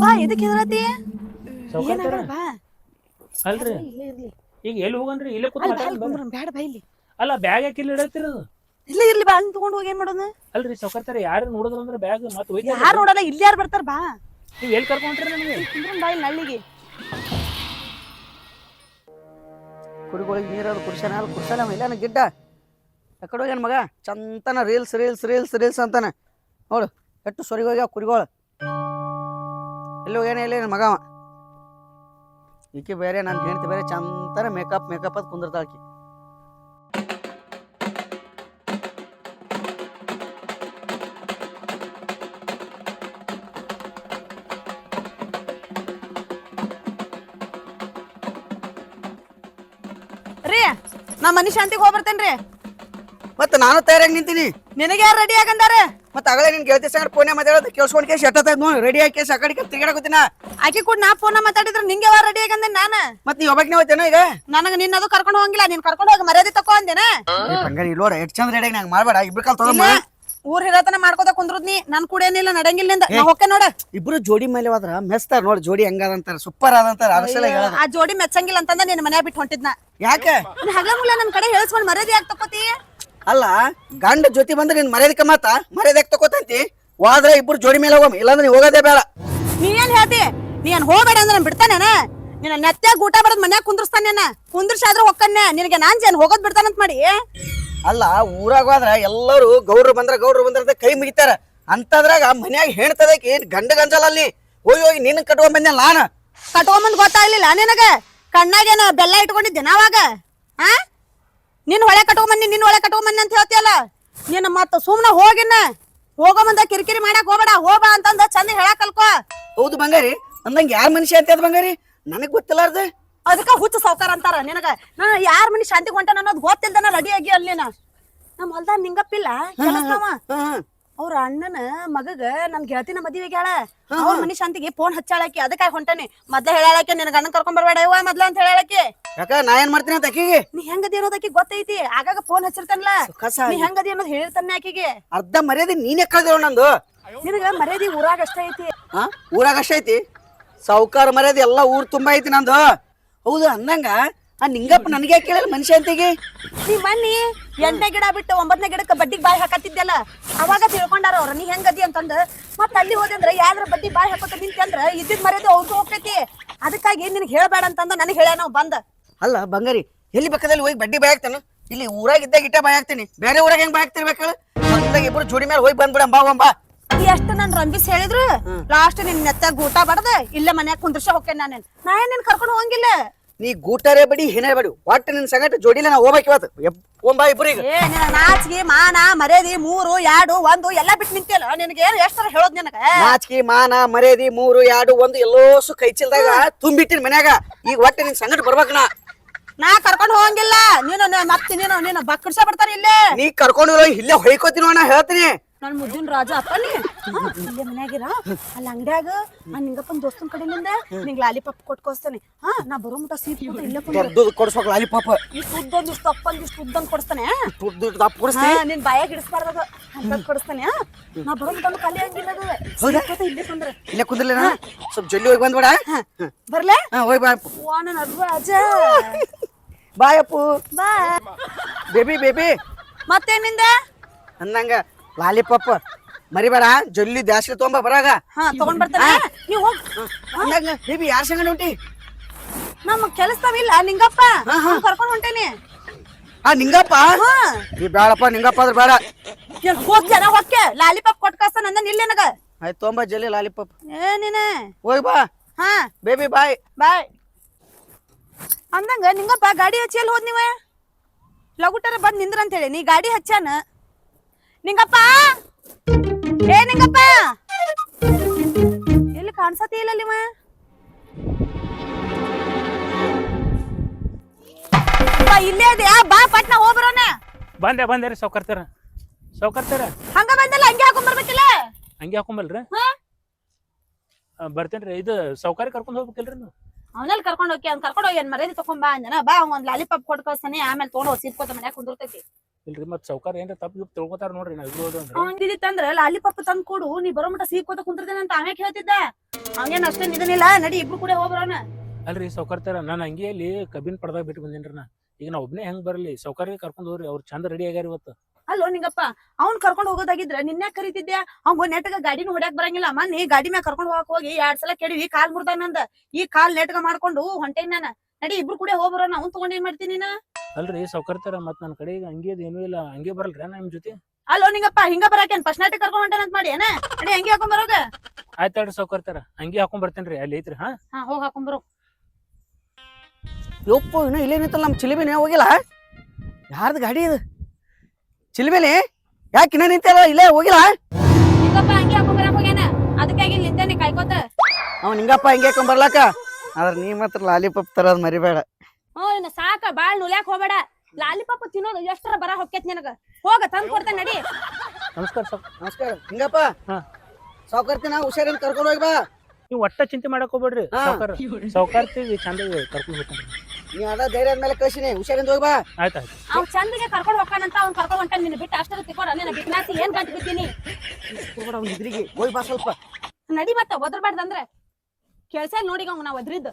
ಬಾ ಎದಕ್ ಹೆದರತಿ? ಸೌಕರ್ಯ ಬಾ. ಅಲ್ರಿ. ಇಲ್ಲೇ ಇರ್ಲಿ ಈಗ ಎಲ್ಲಿ ಹೋಗನ್ರಿ ಇಲ್ಲೇ ಕೂತ್ ಅಲ್ಲ ಬಾ, ಮಾತಾಡೋಣ ಇಲ್ಲಿ ಬರ್ರಿ. ಕುಂದ್ರನ್, ಬ್ಯಾಡ ಬಾ ಇಲ್ಲಿ. ಅಲ್ಲ ಬ್ಯಾಗ್ ಯಾಕೆ ಇಲ್ಲಿ ಇಡತ್ತಿರೋದು ಇಲ್ಲೇ ಇರ್ಲಿ ಬಾ ಅಲ್ಲಿ ತಗೊಂಡ್ ಹೋಗಿ ಏನ್ ಮಾಡೋದು? ಅಲ್ರಿ ಸೌಕರ್ಯ ಯಾರು ನೋಡಿದ್ರ ಅಂದ್ರೆ ಬ್ಯಾಗ್ ಮತ್ತೆ ಒಯ್ತಾರ ಯಾರು ನೋಡಲ್ಲ ಇಲ್ಲಿ ಯಾರು ಬರ್ತಾರ ಬಾ. ನೀವ್ ಎಲ್ಲಿ ಕರ್ಕೊಂಡ್ರಿ ನನಗೆ ಕುಂದ್ರನ್ ಬಾ ಇಲ್ಲಿ ನಳ್ಳಿಗೆ ಕುರಿಗಳಿಗೆ ನೀರದು ಕುರ್ಸನ ಅಲ್ಲಿ ಕುರ್ಸನ ಇಲ್ಲೇನ ಗಿಡ್ಡ. ಎಕಡೆ ಹೋಗ್ಯಾನ ಮಗ? ಚಂತನ ರೀಲ್ಸ್ ರೀಲ್ಸ್ ರೀಲ್ಸ್ ರೀಲ್ಸ್ ಅಂತಾನೆ. ನೋಡು ಎಷ್ಟು ಸೊರಿಗೆ ಹೋಗ್ಯಾವ ಕುರಿಗಳು. ಎಲ್ಲಿ ಹೋಗ್ಯಾನ, ಎಲ್ಲಿ ಮಗ ಅವ? ಈಕೆ ಬೇರೆ, ನನ್ನ ಹೆಂಡತಿ ಬೇರೆ, ಚಂತನ ಮೇಕಪ್ ಮೇಕಪ್ ಅದು ಕುಂದಿರ್ತಾಳಕಿ ರೀ, ನಾ ಮನಿ ಶಾಂತಿಗೆ ಹೋಗಿ ಬರ್ತೇನ್ರಿ ಮತ್ತೆ ನಾನು ತಯಾರಾಗಿ ನಿಂತೀನಿ. ನಿನಗೆ ಯಾರು ರೆಡಿ ಆಗಂದಾರ? ಮತ್ತೆ ಆಗಲೇ ನಿನ್ ಗೆಳತಿ ಸಂಗಡ ಫೋನ್ ಮಾತಾಡೋದು ಕೇಳಿಸ್ಕೊಂಡು ಕೇಸ್ ಎಟ್ಟ ನೋಡಿ ರೆಡಿ ಆಗಿ ಕೇಸ್ ಆ ಕಡೆ ತಿರ್ಗಾಡಕತ್ತೀನ ಆಕಿ ಕೂಡ ನಾ ಫೋನ್ ಮಾತಾಡಿದ್ರೆ ನಿಂಗೆ ಯಾವ ರೆಡಿ ಆಗಂದೆ ನಾನು? ಮತ್ತೆ ನೀವು ಒಬ್ಬಕ್ಕೆ ಹೋಗ್ತೇನೋ ಈಗ? ನಿನ್ನ ಅದು ಕರ್ಕೊಂಡು ಹೋಗಿಲ್ಲ ನೀನ್ ಕರ್ಕೊಂಡು ಹೋಗಿ ಮರ್ಯಾದೆ ತಕೋ ಅಂದೇನ? ಹಂಗಾರೆ ಇಲ್ಲೋರ ಚಂದ್ರ ಚಂದ ರೆಡಿ ನಂಗೆ ಮಾಡಬೇಡ ಇಬ್ರು ಕಾಲ್ ತಗೊಂಡ್ ಊರ್ ಹಿರತನ ಮಾಡ್ಕೋತ ಕುಂದ್ರದ್ ನೀ ನನ್ ಕೂಡ ಏನಿಲ್ಲ ನಡಂಗಿಲ್ಲ ನಾ ಹೊಕ್ಕೆ ನೋಡ. ಇಬ್ರು ಜೋಡಿ ಮೇಲೆ ಹೋದ್ರ ಮೆಸ್ತಾರ ನೋಡಿ ಜೋಡಿ ಹಂಗದಂತಾರ ಸೂಪರ್ ಅರಸಲ ಹೇಳೋದು. ಆ ಜೋಡಿ ಮೆಚ್ಚಂಗಿಲ್ಲ ಅಂತಂದ ನಿನ್ನ ಮನೆ ಬಿಟ್ಟು ಹೊಂಟಿದ್ನ. ಯಾಕೆ? ಹಗಲ ಹಗಲ ನನ್ ಕಡೆ ಹೇಳ್ಸ್ಕೊಂಡ್ ಮರ್ಯಾದೆ ಯಾಕೆ ತಕೋತಿ ಅಲ್ಲ ಗಂಡ ಜೊತೆ ಬಂದ್ರೆ ನಿನ್ ಮರ್ಯಾದಕ್ಕೆ ಮಾತ ಮರ್ಯಾದೆ ತಗೋತಂತಿ? ಹೋದ್ರೆ ಇಬ್ರು ಜೋಡಿ ಮೇಲೆ ಹೋಗಮ್ ಇಲ್ಲಾಂದ್ರೆ ನೀ ಹೋಗೋದೇ ಬೇಡ. ನೀ ಏನ್ ಹೇಳ್ತಿ? ನೀ ಏನ್ ಹೋಗಬೇಡ ಅಂದ್ರೆ ನಾನ್ ಬಿಡ್ತಾನೇನ ನಿನ್ನ ನೆತ್ತಾಗ ಊಟ ಬಡದ್ ಮನ್ಯಾಗ ಕುಂದ್ರಸ್ತಾನೇನ ಕುಂದ್ರಸಾದ್ರೆ ಹೊಕ್ಕನ್ನೆ ನಿನಗೆ ನಾನ್ ಜೇನ್ ಹೋಗೋದ್ ಬಿಡ್ತಾನಂತ ಮಾಡಿ. ಅಲ್ಲ ಊರಾಗ ಹೋದ್ರೆ ಎಲ್ಲರೂ ಗೌಡ್ರು ಬಂದ್ರ ಗೌಡ್ರು ಬಂದ್ರೆ ಅಂತ ಕೈ ಮುಗಿತಾರ. ಅಂತದ್ರಾಗ ಮನ್ಯಾಗ ಹೇಳ್ತದಕ್ಕೆ ಗಂಡ ಗಂಜಲ ಅಲ್ಲಿ ಹೋಗಿ ಹೋಗಿ ನಿನ್ನ ಕಟ್ಕೊಂಡ್ ಬಂದೆ ನಾನು? ಕಟ್ಕೊಂಬಂದ್ ಗೊತ್ತಾಗ್ಲಿಲ್ಲ ನಿನಗ? ಕಣ್ಣಾಗೇನ ಬೆಲ್ಲ ಇಟ್ಕೊಂಡಿದ್ದೆ ನಾವಾಗ? ಆ? ನಿನ್ ಹೊಳೆ ಕಟ್ಕೊಂಬಂದಿ ನಿನ್ ಹೊಳೆ ಕಟ್ಕೊಂಬಂದಿ ಅಂತ ಹೇಳ್ತಿಯಲ್ಲ? ನೀನ್ ಮತ್ತ ಸುಮ್ನ ಹೋಗಿನ ಹೋಗೋ ಬಂದ ಕಿರಿಕಿರಿ ಮಾಡಕ್ ಹೋಗ್ಬೇಡ ಹೋಗ ಅಂತಂದ ಚಂದ ಹೇಳಕ್ ಕಲ್ಕೋ. ಹೌದು ಬಂಗಾರಿ ಅಂದಂಗ ಯಾರ ಮನುಷ್ಯ ಅಂತ ಅದ್ ಬಂಗಾರಿ? ನನಗ್ ಗೊತ್ತಿಲ್ಲಾರ್ದ. ಅದಕ್ಕ ಹುಚ್ಚ ಸಾವ್ಕಾರ ಅಂತಾರ ನಿನಗ. ನಾನು ಯಾರ ಮನಿ ಶಾಂತಿ ಹೊಂಟಾನ ಅನ್ನೋದು ಗೊತ್ತಿಲ್ದನ ರೆಡಿ ಆಗಿ ಅಲ್ಲಿ ನಮ್ ನಮ್ಮ ಹೊಲ್ದಾಗ ನಿಂಗಪ್ಪಿಲ್ಲ ಕೆಲಸವ ಅವ್ರ ಅಣ್ಣನ ಮಗಗ ನನ್ ಗೆಳತಿನ ಮದ್ವೆಗೆ ಹೇಳ ಅವ್ರ ಮನಿ ಶಾಂತಿಗೆ ಫೋನ್ ಹಚ್ಚಾಳಕಿ ಅದಕ್ಕಾಗಿ ಹೊಂಟಾನೆ. ಮೊದ್ಲ ಹೇಳಾಳಕ್ಕೆ ನಿನ್ ಗಂಡನ್ ಕರ್ಕೊಂಡ್ ಬರ್ಬೇಡ ಇವ ಮೊದ್ಲ ಅಂತ ಹೇಳಾಳಕಿ. ಯಾಕ ನಾ ಏನ್ ಮಾಡ್ತೀನಿ ಅಂತ ಆಕಿಗೆ? ನೀ ಹೆಂಗದಿ ಅನ್ನೋದಕ್ಕೆ ಗೊತ್ತೈತಿ. ಆಗಾಗ ಫೋನ್ ಹಚ್ಚಿರ್ತಾನಲ್ಲ. ಕಸ ನೀ ಹೆಂಗದಿ ಅನ್ನೋದು ಹೇಳಿರ್ತಾನೆ ಆಕಿಗೆ. ಅರ್ಧ ಮರ್ಯಾದೆ ನೀನೇ ಕಳ್ದೇವ ನಂದು. ನಿನಗ ಮರ್ಯಾದಿ ಊರಾಗ ಅಷ್ಟ ಐತಿ. ಹಾ ಊರಾಗ ಅಷ್ಟ ಐತಿ. ಸಾವುಕಾರ ಮರ್ಯಾದೆ ಎಲ್ಲ ಊರ್ ತುಂಬಾ ಐತಿ ನಂದು. ಹೌದು ಅಂದಂಗ ಆ ನಿಂಗಪ್ಪ ನನಗೆ ಕೇಳಿಲ್ಲ ಮನುಷ್ಯ ಅಂತಿಗೆ? ನೀ ಬನ್ನಿ ಎಂಟನೇ ಗಿಡ ಬಿಟ್ಟು ಒಂಬತ್ತನೇ ಗಿಡಕ್ಕೆ ಬಡ್ಡಿಗೆ ಬಾಯಿ ಹಾಕತ್ತಿದ್ದಲ್ಲ ಅವಾಗ ತಿಳ್ಕೊಂಡಾರ ಅವ್ರ ನೀ ಹೆಂಗದಿ ಅಂತಂದ. ಮತ್ತೆ ಅಲ್ಲಿ ಹೋದಂದ್ರ ಯಾವ್ದ್ರ ಬಡ್ಡಿ ಬಾಯಿ ಹಾಕೋತ ನಿಂತಂದ್ರ ಇದ್ದಿದ್ ಮರ್ಯಾದೆ ಅವ್ರಿಗೂ ಹೋಗ್ತೈತಿ. ಅದಕ್ಕಾಗಿ ನಿನಗೆ ಹೇಳಬೇಡ ಅಂತಂದ ನನಗೆ ಹೇಳ ನಾವು ಬಂದ. ಅಲ್ಲ ಬಂಗಾರಿ ಎಲ್ಲಿ ಬೇಕಾದಲ್ಲಿ ಹೋಗಿ ಬಡ್ಡಿ ಬಾಯ್ ಹಾಕ್ತಾನ? ಇಲ್ಲಿ ಊರಾಗ ಇದ್ದಾಗ ಇಟ್ಟ ಬಾಯ್ ಹಾಕ್ತೀನಿ. ಬೇರೆ ಊರಾಗ ಹೆಂಗ್ ಬಾಯ್ ಹಾಕ್ತಿರ್ಬೇಕು ಹೇಳು? ಅಂದಾಗ ಇಬ್ರು ಜೋಡಿ ಮೇಲೆ ಹೋಗಿ ಬಂದ್ಬಿಡ ಬಾ ಬಾ ಎಷ್ಟು ನನ್ ರಂಬಿಸ್ ಹೇಳಿದ್ರು ಲಾಸ್ಟ್ ನಿನ್ ನೆತ್ತಾಗ ಊಟ ಬಡದ ಇಲ್ಲ ಮನ್ಯಾಗ ಕುಂದ್ರಸ ಹೋಗ್ತೇನೆ ನಾನು ನಾ ಏನ್ ನಿನ್ ಕರ್ಕೊಂಡು ಹೋಗಂಗಿಲ್ಲ? ನೀ ಗೂಟರೇ ಬಡಿ ಏನೇ ಬಡಿ. ಒಟ್ಟು ನಿನ್ ಸಂಗಟ ಜೋಡಿಲ್ಲ ನಾ ಹೋಗ್ಬೇಕು ಇವತ್ತು. ಒಂಬ ಇಬ್ಬರಿಗೆ ಏ ನಿನ್ನ ನಾಚಿಗೆ ಮಾನ ಮರ್ಯಾದಿ ಮೂರು ಎರಡು ಒಂದು ಎಲ್ಲ ಬಿಟ್ಟು ನಿಂತಿಲ್ಲ ನಿನಗೆ ಏನು ಎಷ್ಟರ ಹೇಳೋದ್ ನಿನಗ? ನಾಚಿಕೆ ಮಾನ ಮರ್ಯಾದಿ ಮೂರು ಎರಡು ಒಂದು ಎಲ್ಲೋಸು ಕೈ ಚೀಲ್ದಾಗ ತುಂಬಿಟ್ಟಿನ ಮನ್ಯಾಗ. ಈಗ ಒಟ್ಟು ನಿನ್ ಸಂಗಟ ಬರ್ಬೇಕು ನಾ. ನಾ ಕರ್ಕೊಂಡು ಹೋಗಂಗಿಲ್ಲ. ನೀನು ಮತ್ತೆ ನೀನು ನೀನು ಬಕ್ಕಡ್ಸ ಬಿಡ್ತಾರೆ ಇಲ್ಲೇ. ನೀ ಕರ್ಕೊಂಡು ಹೋಗಿ ಇಲ್ಲೇ ಹೊಯ್ಕೋತೀನಿ ಅಣ್ಣ ಹೇಳ್ತೀನಿ. ನನ್ ಮುದ್ದಿನ ರಾಜ ಅಪ್ಪ ನೀ? ಹಾ, ಇಲ್ಲೇ ಮನ್ಯಾಗಿರ. ಅಲ್ಲಿ ಅಂಗಡ್ಯಾಗ ನಾನು ನಿಂಗಪ್ಪನ ದೋಸ್ತನ ಕಡೆಯಿಂದ ನಿಂಗ್ ಲಾಲಿಪಾಪ್ ಕೊಟ್ಕೋಸ್ತಾನೆ ಹಾ ನಾ ಬರೋ ಮುಟ ಸೀಟ್ ಕೂತ ಇಲ್ಲೇ ಕುಂದ್ರ ಕೊಡ್ಸ್ಬೇಕು ಲಾಲಿಪಾಪ. ಇಷ್ಟು ಉದ್ದೊಂದು ಇಷ್ಟು ತಪ್ಪಂದು ಇಷ್ಟು ಉದ್ದಂಗ್ ಕೊಡಿಸ್ತಾನೆ. ನಿನ್ ಬಾಯಾಗ ಇಡಿಸ್ಬಾರ್ದು ಅಂತ ಕೊಡಿಸ್ತಾನೆ? ನಾ ಬರೋ ಮುಟ ಖಾಲಿ ಅದು. ಕೂತ ಇಲ್ಲೇ ಕುಂದ್ರ. ಇಲ್ಲೇ ಕುಂದ್ರಲ್ಲ ಸ್ವಲ್ಪ ಜಲ್ದಿ ಹೋಗಿ ಬಂದ್ಬೇಡ. ಬರ್ಲೆ? ಹೋಗಿ ಬಾ. ವಾ ನನ್ನ ರಾಜ. ಬಾಯ್ ಅಪ್ಪು. ಬಾ ಬೇಬಿ ಬೇಬಿ. ಮತ್ತೇನಿಂದ ಅಂದಂಗ ಲಾಲಿಪಾಪ್. ಮರಿಬೇಡ ಜಲ್ದಿ ಜಾಸ್ತಿ ತೊಗೊಂಬ ಬರಾಗ. ಹಾ ತಗೊಂಡ್ ಬರ್ತಾನೆ. ನೀವ್ ಹೋಗ್. ಬೇಬಿ ಯಾರ ಸಂಗಡ ಹೊಂಟಿ? ನಮ್ಮ ಕೆಲಸವಿಲ್ಲ ನಿಂಗಪ್ಪ. ಅವ್ನ್ ಕರ್ಕೊಂಡ್ ಹೊಂಟೇನಿ. ಆ ನಿಂಗಪ್ಪ? ಹಾ. ಈ ಬೇಡಪ್ಪ ನಿಂಗಪ್ಪ ಅದ್ರ ಬೇಡ ಏನ್ ಹೋಗ್ ಜನ ಹೊಕ್ಕೆ ಲಾಲಿಪಾಪ್ ಕೊಟ್ ಕಳ್ಸ್ತಾನ ಅಂದ ನಿಲ್ಲ ನನಗ. ಆಯ್ತು ತೊಗೊಂಬ ಜಲ್ದಿ ಲಾಲಿಪಾಪ್. ಏ ನೀನ. ಹೋಗಿ ಬಾ. ಹಾ. Baby bye. ಬಾಯ್. ಅಂದಂಗ ನಿಂಗಪ್ಪ ಗಾಡಿ ಹಚ್ಚಿ ಎಲ್ಲಿ ಹೋದ್ ನೀವ? ಲಗುಟರ ಬಂದ್ ನಿಂದ್ರ ಅಂತ ಹೇಳಿ ನೀ ಗಾಡಿ ಹಚ್ಚಾನ? ನಿಂಗಪ್ಪ? ಏ ನಿಂಗಪ್ಪ? ಎಲ್ಲಿ ಕಾಣ್ಸತಿ ಇಲ್ಲ ನಿಮ್ಮ ಇಲ್ಲೇ ಅದ್ಯಾ ಬಾ ಪಟ್ನ ಹೋಗ್ಬರೋಣ ಬಂದೆ ಬಂದೆ ರೀ ಸೌಕರ್ತಾರ ಸೌಕರ್ತಾರ ಹಂಗ ಬಂದಲ್ಲ ಹಂಗೆ ಹಾಕೊಂಡ್ಬರ್ಬೇಕಿಲ್ಲ ಹಂಗೆ ಹಾಕೊಂಬಲ್ರಿ ಹಾ? ಬರ್ತೇನ್ರಿ ಇದು ಸೌಕರ್ಯ ಕರ್ಕೊಂಡು ಹೋಗ್ಬೇಕಿಲ್ರಿ ನೀವು. ಅವನಲ್ಲಿ ಕರ್ಕೊಂಡು ಹೋಗಿ ಅವ್ನ್ ಕರ್ಕೊಂಡು ಹೋಗಿ ಮರ್ಯಾದೆ ತಕೊಂಡ್ ಬಾ ಅಂದನ. ಬಾ ಅವ್ನ್ ಒಂದ್ ಲಾಲಿಪಾಪ್ ಕೊಟ್ ಕಳ್ಸ್ತಾನೆ ಆಮೇಲೆ ತಗೊಂಡು ಹೋಗಿ ಮನ್ಯಾಗ ಕುಂದಿರ್ತೈತಿ. ಇಲ್ರಿ ಮತ್ ಸೌಕರ್ ಏನ್ರ ತಪ್ಪು ಗಿಪ್ ತಿಳ್ಕೊತಾರ ನೋಡ್ರಿ ನಾ ಇಬ್ರು ಅಂದ್ರೆ. ಹಂಗಿದಿತ್ತಂದ್ರ ಲಾಲಿಪಾಪ್ ತಂದ್ ಕೊಡು ನೀ ಬರೋ ಮಟ ಸೀಕೋತ ಕುಂತಿರ್ತೇನೆ ಅಂತ ಆಮೇಲೆ ಹೇಳ್ತಿದ್ದ. ಅವನೇನ್ ಅಷ್ಟೇ ನಿಧನಿಲ್ಲ ನಡಿ ಇಬ್ರು ಕೂಡ ಹೋಗ್ಬರೋಣ ಅಲ್ರಿ ಸೌಕರ್ತಾರ ನಾನು ಅಲ್ಲಿ ಕಬ್ಬಿನ ಪಡ್ದಾಗ ಬಿಟ್ಟು ಬಂದೇನ್ರಿ ನಾ. ಈಗ ನಾ ಒಬ್ನೇ ಹೆಂಗ್ ಬರಲಿ? ಸೌಕರ್ಯ ಕರ್ಕೊಂಡ್ ಹೋಗ್ರಿ ಅವ್ರು ಚಂದ ರೆಡಿ ಆಗ್ಯಾರ ಇವತ್ತು. ಅಲ್ಲೋ ನಿಂಗಪ್ಪ ಅವ್ನ್ ಕರ್ಕೊಂಡ್ ಹೋಗೋದಾಗಿದ್ರ ನಿನ್ನೆ ಕರಿತಿದ್ದೆ. ಅವ್ಗ ನೆಟ್ಗ ಗಾಡಿನೂ ಹೊಡ್ಯಾಕ್ ಬರಂಗಿಲ್ಲ. ಮನ್ನಿ ಗಾಡಿ ಮ್ಯಾಗ ಕರ್ಕೊಂಡ್ ಹೋಗಕ್ ಹೋಗಿ ಎರಡ್ ಸಲ ಕೆಡವಿ ಕಾಲ್ ನಂದ. ಈ ಕಾಲ್ ನೆಟ್ಗ ಮಾಡ್ಕೊಂಡು ಹೊಂಟೇನ್ ನಾನ. ನಡಿ ಇಬ್ರು ಕೂಡ ಹೋಗ್ಬರೋಣ ಅವ್ನ್ ತಗೊಂಡ್ ಏನ್ ಮಾಡ್ತೀನಿ ನೀನ? ಅಲ್ರಿ ಸೌಕರ್ತಾರ ಮತ್ ನನ್ನ ಕಡೆ ಈಗ ಏನು ಇಲ್ಲ. ಹಂಗೆ ಬರಲ್ರಿ ನಿಮ್ ಜೊತೆ? ಅಲ್ಲೋ ನಿಂಗಪ್ಪ ಹಿಂಗ ಬರಾಕೇನ್? ಫಸ್ಟ್ ನೈಟ್ ಕರ್ಕೊಂಡ್ ಹೊಂಟೇನ ಅಂತ ಮಾಡಿ ಏನಾ? ನಡಿ ಹಂಗೆ ಹಾಕೊಂಡ್ ಬರೋಗ? ಆಯ್ತಾಡ್ರಿ ಸೌಕರ್ತಾರ. ಹಂಗೆ ಹಾಕೊಂಡ್ ಬರ್ತೇನ್ರಿ ಅಲ್ಲಿ ಐತ್ರಿ ಹಾ? ಹಾ ಹೋಗ್ ಹಾಕೊಂಡ್ ಬರೋ. ಯಪ್ಪ ಇನ್ನ ಇಲ್ಲೇನಿತ್ತಲ್ಲ ನಮ್ಮ ಚಿಲಿಬಿನೇ? ಹೋಗಿಲ್ಲ? ಯಾರ್ದು ಗಾಡಿ ಇದು? ಚಿಲಿಬೇಲಿ? ಯಾಕೆ ಇನ್ನ ನಿಂತಲ್ಲ ಇಲ್ಲೇ ಹೋಗಿಲ್ಲ? ನಿಂಗಪ್ಪ ಹಂಗೆ ಹೋಗ್ಯಾನ? ಅದಕ್ಕಾಗಿ ನಿಂತೇನೆ ಕಾಯ್ಕೋತ ಅವ್ ನಿಂಗಪ್ಪ ಹಿಂಗೆ ಹಾಕೊಂಡ್ ಬರ್ಲಾಕ ಆದ್ರೆ ನೀ ಮಾತ್ರ ಲಾಲಿಪಾಪ್ ತರೋದ್ ಮರಿಬೇಡ. ಹ್ಞೂ ಇನ್ನ ಸಾಕ ಬಾಳ್ ನುಲ್ಯಾಕ್ ಹೋಗ್ಬೇಡ. ಲಾಲಿಪಾಪ್ ತಿನ್ನೋದು ಎಷ್ಟರ ಬರ ಹೊಕ್ಕೈತಿ ನಿನಗ? ಹೋಗ ತಂದ್ ಕೊಡ್ತೇನೆ ನಡಿ. ನಮಸ್ಕಾರ ಸರ್. ನಮಸ್ಕಾರ. ಹಿಂಗಪ್ಪ ಹಾ. ಸಾವುಕಾರ್ತಿನ ಹುಷಾರಿನ ಕರ್ಕೊಂಡು ಹೋಗಿ ಬಾ. ನೀವು ಒಟ್ಟ ಚಿಂತೆ ಮಾಡಕ್ ಹೋಗ್ಬೇಡ್ರಿ. ಹಾ. ಚಂದ ಕರ್ಕೊಂಡ್ ಹೋಗ್ತಾನೆ ನೀ ಅದ ಧೈರ್ಯ ಮೇಲೆ ಕಳ್ಸಿನಿ ಹುಷಾರಿಂದ ಹೋಗಿ ಬಾ. ಆಯ್ತಾಯ್ತು ಅವ್ ಚಂದಿಗೆ ಕರ್ಕೊಂಡ್ ಹೋಗ್ತಾನಂತ ಅವ್ನ್ ಕರ್ಕೊಂಡ್ ಹೊಂಟಾನ ನಿನ್ನ ಬಿಟ್ಟು. ಅಷ್ಟರ ತಿಕ್ಕೋಡ ನಿನ್ನ ಬಿಟ್ನಾಸಿ ಏನ್ ಗಂಟು ಬಿದ್ದೀನಿ ಹೋಗ್ಬೇಡ ಅವ್ನ ಇದ್ರಿಗೆ ಹೋಗಿ ಬಾ ಸ್ವಲ್ಪ. ನಡಿ ಮತ್ತ ಒದರ್ಬಾರ್ದಂದ್ರೆ ಕೆಲ್ಸ ನೋಡಿ ಅವ್ನ ನಾ ಒದ್ರಿದ್ದು.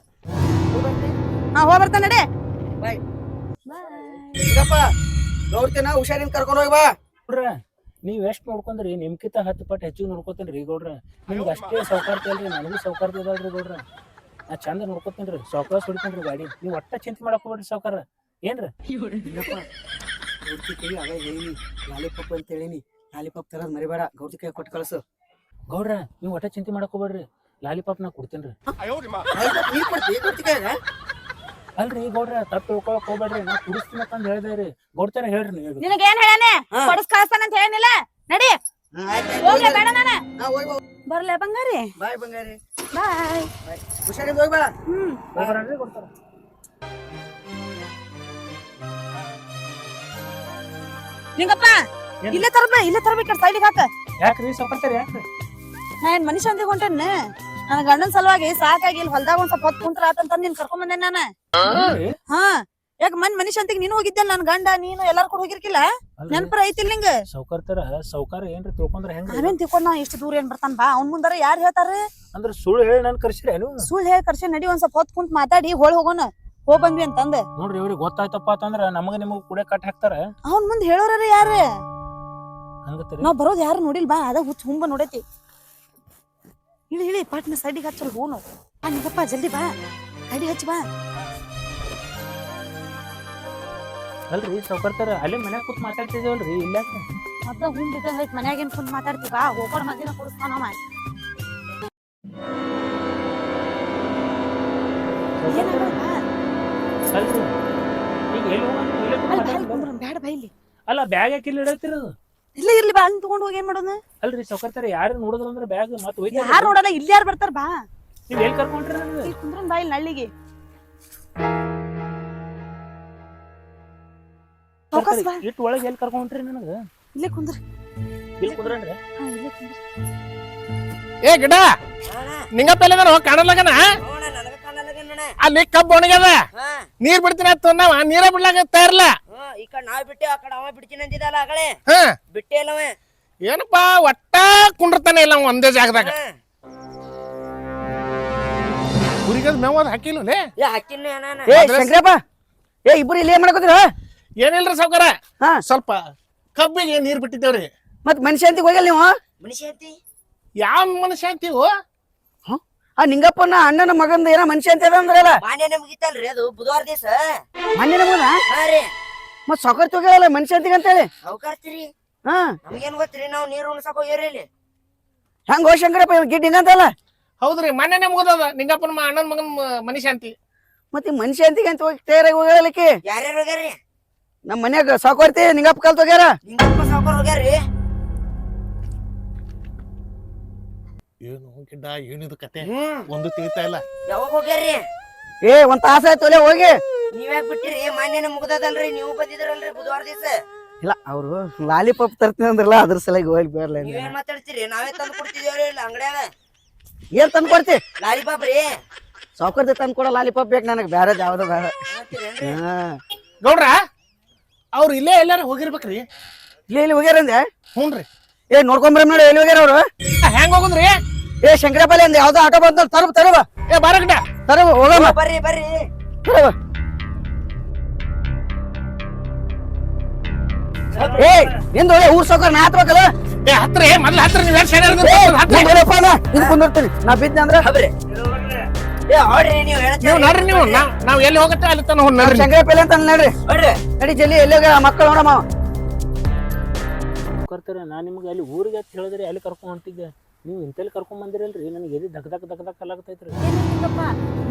ಹಾ ಹೋಗ್ ಬರ್ತಾನ ನಡಿ. ಬಾಯ್. ಹಿಂಗಪ್ಪ ನೋಡ್ತೀನ ಹುಷಾರಿಂದ ಕರ್ಕೊಂಡು ಹೋಗಿ ಬಾ. ನೋಡ್ರ. ನೀವ್ ಎಷ್ಟು ನೋಡ್ಕೊಂಡ್ರಿ? ನಿಮ್ಕಿಂತ ಹತ್ತು ಪಟ್ಟು ಹೆಚ್ಚಿಗೆ ರೀ ಗೌಡ್ರ. ನಿಮ್ಗೆ ಅಷ್ಟೇ ಸೌಕರ್ಯ ಅಲ್ರಿ ನನಗೂ ಸೌಕರ್ಯ ಅದಾಳ್ರಿ ಗೌಡ್ರ. ನಾ ಚಂದ ರೀ ಸೌಕಾಸ್ ಹೊಡಿತೇನ್ರಿ ಗಾಡಿ. ನೀವು ಒಟ್ಟ ಚಿಂತೆ ಮಾಡಕ್ ಹೋಗ್ಬೇಡ್ರಿ ಸೌಕಾರ ಏನ್ರಿ? ಗೌಡ್ತಿ ಕೈ ಹೇಳಿನಿ ಲಾಲಿಪಾಪ್ ಅಂತ ಹೇಳಿನಿ. ಲಾಲಿಪಾಪ್ ತರೋದ್ ಮರಿಬೇಡ ಗೌಡ್ತಿ ಕೈ ಕೊಟ್ಟು ಕಳ್ಸು. ಗೌಡ್ರ ನೀವು ಒಟ್ಟ ಚಿಂತೆ ಮಾಡಕ್ ಹೋಗ್ಬೇಡ್ರಿ. ಲಾಲಿಪಾಪ್ ನಾ ಕೊಡ್ತೇನ್ರಿ ಲಾಲಿಪಾಪ್ ಅಲ್ರಿ ಗೌಡ್ರ ತಪ್ಪು ತಿಳ್ಕೊಳಕ್ ಹೋಗ್ಬೇಡ್ರಿ. ನಾ ಕುಡಿಸ್ತೀನಿ ಅಂತ ಹೇಳಿದೆ ರೀ. ಗೌಡ್ತಾರ ಹೇಳ್ರಿ ನೀವು ನಿನಗ ಏನ್ ಹೇಳಾನೆ ಹಾ. ಕೊಡಸ್ ಕಳಿಸ್ತಾನಂತ ಹೇಳಿನಿಲ್ಲ? ನಡಿ. ಹೋಗ್ಲೇ ಬೇಡ ನಾನು. ಬರ್ಲೆ ಬಂಗಾರಿ. ಬಾಯ್ ಬಂಗಾರಿ. ಬಾಯ್. ಬಾಯ್. ಹುಷಾರಿಂದ ಹೋಗಿ ಬಾ. ಹ್ಮ್ ಹೋಗ್ಬರ್ರಿ ಗೌಡ್ತಾರ ನಿಂಗಪ್ಪ ಏನ್? ಇಲ್ಲೇ ತರಬ ಇಲ್ಲೇ ತರಬೇಕ ಸೈಡಿಗೆ ಹಾಕ. ಯಾಕ್ರಿ ಸೌಕರ್ತಾರ ಯಾಕ್ರಿ? ನಾ ಏನ್ ಮನುಷ್ಯ ಅಂತ ಹೊಂಟೇನ ನನ್ನ ಗಂಡನ್ ಸಲುವಾಗಿ ಸಾಕಾಗಿ ಇಲ್ಲಿ ಹೊಲ್ದಾಗ ಒಂದ್ ಸ್ವಲ್ಪ ಹೊತ್ತು ಕುಂತ್ರ ಆತಂತ ನಿನ್ ಕರ್ಕೊಂಡ್ ಬಂದೆ ನಾನು? ಹಾ? ಯಾಕ ಮನ್ ಮನುಷ್ಯ ಅಂತ ನೀನು ಹೋಗಿದ್ದಲ್ಲ ನನ್ ಗಂಡ ನೀನು ಎಲ್ಲಾರು ಕೂಡ ಹೋಗಿರ್ಕಿಲ್ಲ? ನೆನಪರ ಐತಿಲ್ ನಿಂಗ? ಸೌಕರ್ತಾರ ಸೌಕಾರ ಏನ್ರಿ ತಿಳ್ಕೊಂಡ್ರ ಹೆಂಗ್ ಅವೇನ್ ತಿಳ್ಕೊಂಡ್ ನಾ ಇಷ್ಟು ದೂರ ಏನ್ ಬರ್ತಾನ ಬಾ ಅವ್ನ ಮುಂದಾರ ಯಾರು ಹೇಳ್ತಾರ ಅಂದ್ರ ಸುಳ್ಳು ಹೇಳಿ ನನ್ ಕರ್ಸಿರ ಏನು? ಸುಳ್ಳು ಹೇಳಿ ಕರ್ಸಿ ನಡಿ ಒಂದ್ ಸ್ವಲ್ಪ ಹೊತ್ ಕುಂತ್ ಮಾತಾಡಿ ಹೋಳ್ ಹೋಗೋಣ. ಹೋಗ್ ಬಂದ್ವಿ ಅಂತಂದ. ನೋಡ್ರಿ ಇವ್ರಿಗೆ ಗೊತ್ತಾಯ್ತಪ್ಪ ಅಂತಂದ್ರ ನಮಗ ನಿಮಗ್ ಕೂಡ ಕಟ್ ಹಾಕ್ತಾರ. ಅವ್ನ ಮುಂದ್ ಹೇಳೋರ ಯಾರ? ನಾವ್ ಬರೋದ್ ಯಾರು ನೋಡಿಲ್ ಬಾ ಅದ ಹುಚ್ಚ ಹುಂಬ ನೋಡೈತಿ. ಇಳಿ ಇಳಿ ಪಾಟ್ನ ಸೈಡಿಗೆ ಹಚ್ಚಲ್ ಹೋನು ನಿಂಗಪ್ಪ ಜಲ್ದಿ ಬಾ. ಗಾಡಿ ಹಚ್ಚ ಬಾ. ಅಲ್ರಿ ಸೌಕರ್ತಾರ ಅಲ್ಲೇ ಮನ್ಯಾಗ ಕೂತ್ ಮಾತಾಡ್ತಿದೇವಲ್ರಿ ಇಲ್ಲ ಮತ್ತ ಹುಂಬ ಇದ್ದಂಗ ಐತ್ ಮನ್ಯಾಗ ಏನ್ ಕುಂತ್ ಮಾತಾಡ್ತಿ ಬಾ ಹೋಗೋಣ ಮದಿನ ಕೊಡಿಸ್ತಾನವ ಅಲ್ರಿ ಈಗ ಎಲ್ಲಿ ಹೋಗೋಣ ಇಲ್ಲೇ ಕೂತ್ ಮಾತಾಡ್ತಿದ್ವಲ್ಲ? ಬ್ಯಾಡ ಅಲ್ಲ ಬ್ಯಾಗ್ ಯಾಕೆ ಇಲ್ಲಿ ಇಡತ್ತಿರೋದು ಇಲ್ಲ ಇರ್ಲಿ ಬಾ ಅಲ್ಲಿ ತಗೊಂಡ್ ಹೋಗಿ ಏನ್ ಮಾಡೋದು? ಅಲ್ರಿ ಸೌಕರ್ತಾರ ಯಾರು ನೋಡಿದ್ರಂದ್ರ ಬ್ಯಾಗ್ ಮತ್ತೆ ಹೋಯ್ತು ಯಾರು ನೋಡಲ್ಲ ಇಲ್ಲಿ ಯಾರು ಬರ್ತಾರ ಬಾ. ನೀವ್ ಎಲ್ಲಿ ಕರ್ಕೊಂಡ್ರಿ ಇಲ್ಲಿ ಕುಂದ್ರನ್ ಬಾ ಇಲ್ಲಿ ನಳ್ಳಿಗೆ. ಬಾ ಇಟ್ಟು ಒಳಗೆ ಎಲ್ಲಿ ಕರ್ಕೊಂಡ್ರಿ ನನಗ? ಇಲ್ಲೇ ಕುಂದ್ರಿ. ಇಲ್ಲಿ ಕುದ್ರನ್ರಿ? ಹಾ ಇಲ್ಲೇ ಕುಂದ್ರ. ಏ ಗಿಡ! ನಿಂಗಪ್ಪ ಎಲ್ಲಿದಾರ ಕಾಣಲಾಗನ ಅಲ್ಲಿ ಕಬ್ಬು ಒಣಗ್ಯದ. ನೀರ್ ಬಿಡ್ತೀನಿ ಅಂತ ನಾವ ನೀರ ಬಿಡ್ಲಾಕ ತಯಾರಿಲ್ಲ. ಈ ಕಡೆ ನಾವ್ ಬಿಟ್ಟೆ ಆ ಕಡೆ ಅವ ಬಿಡ್ತೀನಿ ಅಂದಿದ್ದಲ್ಲ ಆಗಳೆ ಹ. ಬಿಟ್ಟೆ ಇಲ್ಲವ ಏನಪ್ಪಾ ಒಟ್ಟ ಕುಂಡಿರ್ತಾನೆ ಇಲ್ಲ ಅವ ಒಂದೇ ಜಾಗದಾಗ. ಕುರಿಗದ ಮೇವದ್ ಹಾಕಿಲ್ಲ ಏ ಹಾಕಿನ ಏ ಶಂಕರಪ್ಪ! ಏ ಇಬ್ರು ಇಲ್ಲಿ ಏನ್ ಮಾಡಕೋತೀರ? ಏನಿಲ್ರಿ ಸಾವುಕಾರ? ಹಾ. ಸ್ವಲ್ಪ ಕಬ್ಬಿಗೆ ನೀರ್ ಬಿಟ್ಟಿದ್ದೇವ್ರಿ. ಮತ್ ಮನುಷ್ಯಂತಿ ಹೋಗಲ್ ಹೋಗಲ್ಲ ನೀವು? ಮನುಷ್ಯಂತಿ? ಯಾವ ಮನುಷ್ಯ ಅಂತೀವು ಆ ನಿಂಗಪ್ಪನ ಅಣ್ಣನ ಮಗಂದ ಏನ ಮನುಷ್ಯ ಅಂತ ಅಂದ್ರಲ್ಲ? ಮಾನ್ಯ ಮುಗಿತಲ್ರಿ ಅದು ಬುಧವಾರ ದಿವಸ. ಮಣ್ಣಿನ ನಮಗ ಹಾ ರೀ. ಮತ್ ಸೊಕರ್ ತಗೋಲ್ಲ ಮನುಷ್ಯ ಅಂತಿಗೆ ಅಂತೇಳಿ? ಅವಕಾರ್ತಿರಿ ಹಾ. ನಮ್ಗೇನ್ ಗೊತ್ತ್ರಿ ನಾವ್ ನೀರು ಉಣ್ಸಕ್ ಹೋಗ್ಯಾರ ಇಲ್ಲಿ. ಹೆಂಗ ಹೋ ಶಂಕರಪ್ಪ ಇವ್ ಗಿಡ್ ಹಿಂಗಂತಲ್ಲ ಹೌದ್ರಿ ಮನೆ ಮುಗದದ ನಿಂಗಪ್ಪನ ಮ- ಅಣ್ಣನ ಮಗನ್ ಮ- ಮನುಷ್ಯ ಅಂತಿ ಮತ್ತೆ ಮನುಷ್ಯ ಅಂತಿಗೆ ಅಂತ ಹೋಗಿ ತಯಾರಾಗಿ ಹೋಗಲಿಕ್ಕೆ ಯಾರ್ಯಾರು ಹೋಗ್ಯಾರಿ ನಮ್ಮ ಮನ್ಯಾಗ ಸಾಕೋರ್ತಿ ನಿಂಗಪ್ಪ ಕಲ್ತ ಹೋಗ್ಯಾರ ನಿಂಗಪ್ಪ ಸಾಕೋರ್ ಹೋಗ್ಯಾರಿ ಏನು ಗಿಡ್ಡ ಏನಿದು ಕತೆ? ಹ್ಮ್. ಒಂದು ತಿಳಿತಾ ಇಲ್ಲ. ಯಾವಾಗ ಹೋಗ್ಯಾರಿ ಏ ಒಂದ್ ತಾಸ ಆಯ್ತು ಒಲೆ ಹೋಗಿ. ನೀವ್ಯಾಕ್ ಬಿಟ್ಟಿರಿ? ಮಾನ್ಯನ ಮುಗ್ದದಲ್ರಿ ನೀವು ಬಂದಿದ್ರಲ್ರಿ ಬುಧವಾರ ದಿವಸ. ಇಲ್ಲ ಅವರು ಲಾಲಿಪಾಪ್ ತರ್ತೀನಿ ಅಂದ್ರಲ್ಲ ಅದ್ರ ಸಲಗಿ ಹೋಗಿ ಬರ್ಲ ನೀವೇನ್ ಮಾತಾಡ್ತೀರಿ? ನಾವೇ ತಂದು ಕೊಡ್ತಿದೇವ್ರಿ ಇಲ್ಲ ಅಂಗಡ್ಯಾಗ. ಏನ್ ತಂದು ಕೊಡ್ತಿ? ಲಾಲಿಪಾಪ್ ರೀ. ಸಾಕೋರ್ತಿ ತಂದು ಕೊಡ ಲಾಲಿಪಾಪ್ ಬೇಕು ನನಗೆ ಬೇರೆ ಯಾವ್ದು ಬೇಡ. ಗೌಡ್ರ? ಅವ್ರು ಇಲ್ಲೇ ಎಲ್ಲಾರು ಹೋಗಿರ್ಬೇಕ್ರಿ. ಇಲ್ಲಿ ಹೋಗ್ಯಾರ ಹೋಗ್ಯಾರಂದೆ ಹ್ಞೂನ್ರಿ ಏ ನೋಡ್ಕೊಂಬ್ರಿ ನೋಡಿ ಎಲ್ಲಿ ಹೋಗ್ಯಾರ ಅವರು? ಹೆಂಗ್ ಹೋಗುದ್ರಿ? ಏ ಶಂಕರಪಲ್ಲಿ ಅಂದ ಯಾವ್ದೋ ಆಟೋ ಬಂತ ತರಬ ತರಬ ಏ ಬಾರ ಗಿಡ. ತರಬ ಹೋಗಮ್ಮ. ಬರ್ರಿ ಬರ್ರಿ. ತರಬ ಏ ನಿಂದು ಒಳ್ಳೆ ಊರ್ ಸೌಕರ್ಯ ನಾ ಹತ್ಬೇಕಲ್ಲ? ಏ ಹತ್ರ ಮೊದ್ಲು ಹತ್ರ ನೀವ್ ಯಾರು ಏ, ಒಳ್ಳೆಪ್ಪ ನಾ ಇದು ಕುಂದಿರ್ತೀನಿ ನಾ ಬಿದ್ದೆ ಅಂದ್ರೆ? ಏ ನೀವು ನೀವು ಹೇಳ್ತೀರಿ ನಡ್ರಿ ನೀವು. ನಾವ್ ನಾವ್ ಎಲ್ಲಿ ಹೋಗತ್ತೆ ಅಲ್ಲಿ ತನ ಹೋಗ್ ನಡ್ರಿ. ಶಂಕರಪಲ್ಲಿ ಅಂತ ನಡ್ರಿ. ನಡಿ ಜಲ್ಲಿ ಎಲ್ಲಿ ಹೋಗ್ಯಾರ ಮಕ್ಕಳು ನೋಡಮ್ಮ. ಕರ್ತಾರೆ ನಾನು ನಿಮ್ಗೆ ಅಲ್ಲಿ ಊರಿಗೆ ಅಂತ ಹೇಳಿದ್ರೆ ಅಲ್ಲಿ ಕರ್ಕೊಂಡು ಹೊಂಟಿದ್ದೆ? ನೀವು ಇಂತಲ್ಲಿ ಕರ್ಕೊಂಡ್ ಬಂದಿರಲ್ರಿ? ನನಗೆ ಎಲ್ಲಿ ದಕ್ ದಕ್ ದಕ್ ದಕ್ ಅಲ್ಲಾಗ್ತೈತ್ರಿ. ಏನಿಲ್ಲಪ್ಪ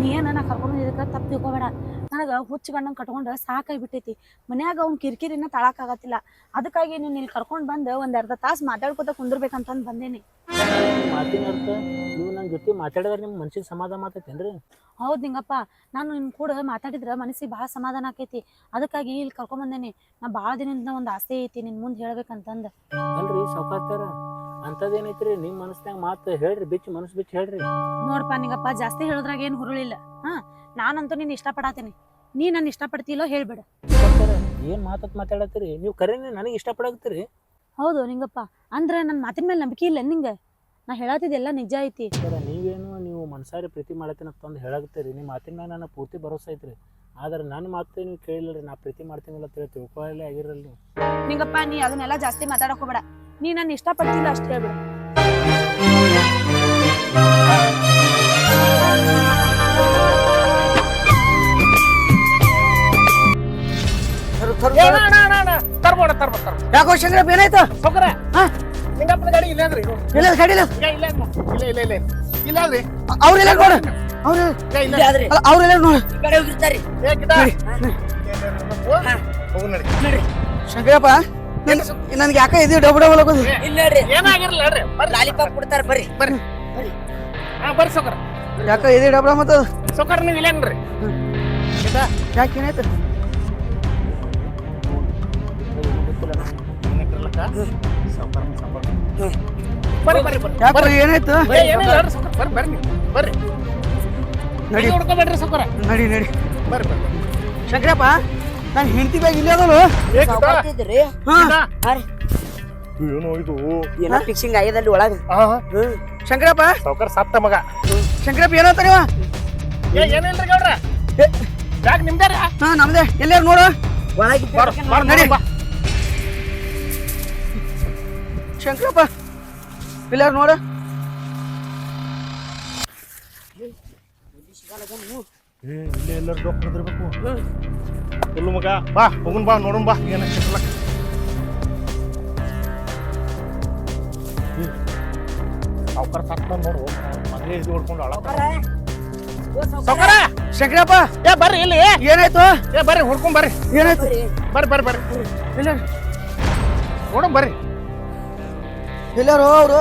ನೀ ಏನ ನಾ ಕರ್ಕೊಂಡು ಇದಕ್ಕೆ ತಪ್ಪು ತಿಳ್ಕೊಬೇಡ. ನನಗೆ ಹುಚ್ಚು ಗಂಡನ್ ಕಟ್ಕೊಂಡು ಸಾಕಾಗಿ ಬಿಟ್ಟೈತಿ. ಮನ್ಯಾಗ ಅವ್ನ ಕಿರಿಕಿರಿನ ತಾಳಕ್ಕಾಗತ್ತಿಲ್ಲ ಅದಕ್ಕಾಗಿ ನೀನು ಇಲ್ಲಿ ಕರ್ಕೊಂಡು ಬಂದು ಒಂದು ಅರ್ಧ ತಾಸು ಮಾತಾಡ್ಕೋತ ಕುಂದಿರ್ಬೇಕಂತಂದು ಬಂದೇನಿ. ಮಾತಿನ ಅರ್ಥ? ನೀವು ನನ್ನ ಜೊತೆ ಮಾತಾಡಿದ್ರೆ ನಿಮ್ಮ ಮನ್ಸಿಗೆ ಸಮಾಧಾನ ಮಾತೈತೇನ್ರಿ ಹೌದು ನಿಂಗಪ್ಪ ನಾನು ನಿಮ್ಮ ಕೂಡ ಮಾತಾಡಿದ್ರೆ ಮನಸ್ಸಿಗೆ ಭಾಳ ಸಮಾಧಾನ ಆಕೈತಿ ಅದಕ್ಕಾಗಿ ಇಲ್ಲಿ ಕರ್ಕೊಂಡ್ ಬಂದೇನಿ. ನಾ ಭಾಳ ದಿನದಿಂದ ಒಂದು ಆಸೆ ಐತಿ ನಿನ್ನ ಮುಂದೆ ಹೇಳ್ಬೇಕಂತಂದು. ಅಲ್ರಿ ಸೌಕಾರ್ತಾರ ಅಂಥದ್ದೇನೈತ್ರಿ ನಿಮ್ ಮನಸ್ನಾಗ ಮಾತು ಹೇಳ್ರಿ ಬಿಚ್ಚ ಮನಸ್ ಬಿಚ್ಚ ಹೇಳ್ರಿ. ನೋಡ್ಪ ನಿಂಗಪ್ಪ ಜಾಸ್ತಿ ಹೇಳೋದ್ರಾಗ ಏನು ಹುರುಳಿಲ್ಲ. ಹಾ ನಾನಂತೂ ನಿನ್ನ ಇಷ್ಟಪಡಾತೀನಿ. ನೀ ನನ್ನ ಇಷ್ಟಪಡ್ತಿಲ್ಲೋ ಹೇಳ್ಬೇಡ. ಏನ್ ಮಾತತ್ ಮಾತಾಡತ್ತೀರಿ? ನೀವು ಕರೆನೇ ನನಗೆ ಇಷ್ಟಪಡಾಕತ್ತೀರಿ? ಹೌದು ನಿಂಗಪ್ಪ ಅಂದ್ರೆ ನನ್ನ ಮಾತಿನ ಮೇಲೆ ನಂಬಿಕೆ ಇಲ್ಲ ನಿಂಗ. ನಾ ಹೇಳತ್ತಿದ್ದೆಲ್ಲ ನಿಜ ಐತಿ. ಸರ ನೀವೇನು ನೀವು ಮನಸಾರಿ ಪ್ರೀತಿ ಮಾಡತ್ತೀನಿ ಅಂತಂದು ಹೇಳಾಕತ್ತೀರಿ. ನಿಮ್ಮ ಮಾತಿನ ಮ್ಯಾಗ ನನ್ನ ಪೂರ್ತಿ ಭರೋಸಾ ಐತ್ರಿ. ಆದ್ರೆ ನನ್ನ ಮಾತು ನೀವು ಕೇಳಿಲ್ಲ ನಾ ಪ್ರೀತಿ ಮಾಡ್ತೀನಿಲ್ಲ ಅಂತ ಹೇಳಿ ತಿಳ್ಕೊಳ್ಳೇ ಆಗಿರಲ್ಲ ನೀವು ನಿಂಗಪ್ಪ ನೀ ಅದನ್ನೆಲ್ಲ ಜಾಸ್ತಿ ಮಾತಾಡಕ್ ಹೋಗ್ಬೇಡ. ನೀ ನನ್ನ ಇಷ್ಟಪಡ್ತಿಲ್ಲ ಅಷ್ಟು ಹೇಳ್ಬಿಡು ತರ್ಬೋಣ ಯಾಕೋ ಶಂಕರಪ್ಪ ಏನಾಯ್ತು ಹಾ? ನಿಂಗಪ್ಪನ ಗಾಡಿ ಇಲ್ಲ ಅದ್ರಿ ಇಲ್ಲ ಗಾಡಿ ಇಲ್ಲ ಇಲ್ಲ ಇಲ್ಲ ಇಲ್ಲೇ ಇಲ್ಲೇ ಇಲ್ಲೇ ಇಲ್ಲ ಅದ್ರಿ ಅವ್ರೆಲ್ಲ ನೋಡು ಅವ್ರ ಈಗ ಇಲ್ಲೇ ಇಲ್ಲಿ ಆದ್ರಿ ಅವ್ರೆಲ್ಲ ನೋಡು ಈ ಕಡೆ ಹೋಗಿರ್ತಾರಿ ಏ ಗಿಡ ನಡಿ, ಹೋಗು ನಡಿ ನೋಡ್ರಿ ಶಂಕರಪ್ಪ ನನ್ಗೆ ಯಾಕೆ ಇದು ಡಬ್ ಡಬಲ್ ಆಗೋದು? ಇಲ್ಲ ನೋಡ್ರಿ ಏನಾಗಿರಲ್ಲ ನಡ್ರಿ ಬರ್ರಿ. ಲಾಲಿಪಾಪ್ ಕೊಡ್ತಾರ ಬರ್ರಿ. ಬರ್ರಿ. ಹಾ ಬರ್ರಿ ಸೌಕರ. ಯಾಕ ಇದು ಡಬ್ ಮತ್ತ ಸೌಕರ ನೀವು ಇಲ್ಲ ಏನ್ರಿ ಯಾಕೆ ಏನಾಯ್ತು? ಬರ್ರಿ ಬರ್ರಿ ಬರ್ರಿ. ಯಾಕೆ ಏನಾಯ್ತು? ಬರ್ರಿ ಬರ್ರಿ. ಬರ್ರಿ. ನಡಿ. ನಡಿ ಹುಡ್ಕೋಬೇಡ್ರಿ ಸೌಕರ. ನಡಿ ನಡಿ. ಬರ್ರಿ ಬರ್ರಿ. ಶಂಕರಪ್ಪ? ನಾನು ಹೆಂಡತಿ ಬ್ಯಾಗ್ ಇಲ್ಲಿ ಅದಲ್ಲ. ಸಾಕಾಗ್ತಿದ್ರಿ ಹಾರಿ ಏನೋ ಇದು? ಏನೋ ಫಿಕ್ಸಿಂಗ್ ಆಗ್ಯದಲ್ಲಿ ಒಳಗ. ಶಂಕರಪ್ಪ. ಸೌಕರ್ ಸತ್ತ ಮಗ. ಶಂಕರಪ್ಪ ಏನಂತಾರ ಇವ ಏನಿಲ್ರಿ ಗೌಡ್ರ? ಬ್ಯಾಗ್ ನಿಮ್ದೇ ಹಾ ನಮ್ದೇ. ಎಲ್ಲಾರು ನೋಡು. ಒಳಗಿ ಶಂಕರಪ್ಪ ಇಲ್ಲ ನೋಡು. ಸಿಗಲ್ಲ ಇಲ್ಲೇ ಎಲ್ಲರೂ ಡಾಕ್ಟರ್ ಇರ್ಬೇಕು. ಹುಲ್ಲು ಮಗ ಬಾ ಹೋಗುನ್ ಬಾ ನೋಡೋಣ ಬಾ ಏನಕ್ಕೆ ಸಾವ್ಕಾರ ಸತ್ತ ನೋಡು. ಮದ್ವೆ ಇದು ಹೊಡ್ಕೊಂಡು ಅಳ ಸಾವ್ಕಾರ ಶಂಕರಪ್ಪ ಏ ಬರ್ರಿ ಇಲ್ಲಿ. ಏನಾಯ್ತು? ಏ ಬರ್ರಿ ಹೊಡ್ಕೊಂಡ್ ಬರ್ರಿ. ಏನಾಯ್ತು? ಬರ್ರಿ. ಬರ್ರಿ ಬರ್ರಿ ಇಲ್ಲ. ನೋಡೋಣ ಬರ್ರಿ. ಎಲ್ಲಾರು ಅವರು?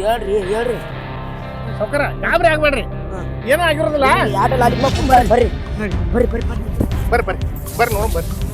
ಹೇಳ್ರಿ ಹೇಳ್ರಿ ಸೌಕರ ಗಾಬರಿ ಆಗ್ಬೇಡ್ರಿ. ಏನೂ ಆಗಿರೋದಿಲ್ಲ. ಯಾರ ಲಾಲಿಪಾಪ್ ಬರ್ರಿ ಬರ್ರಿ ಬರ್ರಿ. ಬರ್ರಿ ಬರ್ರಿ. ಬರ್ರಿ ನೋಡ್ ಬರ್ರಿ.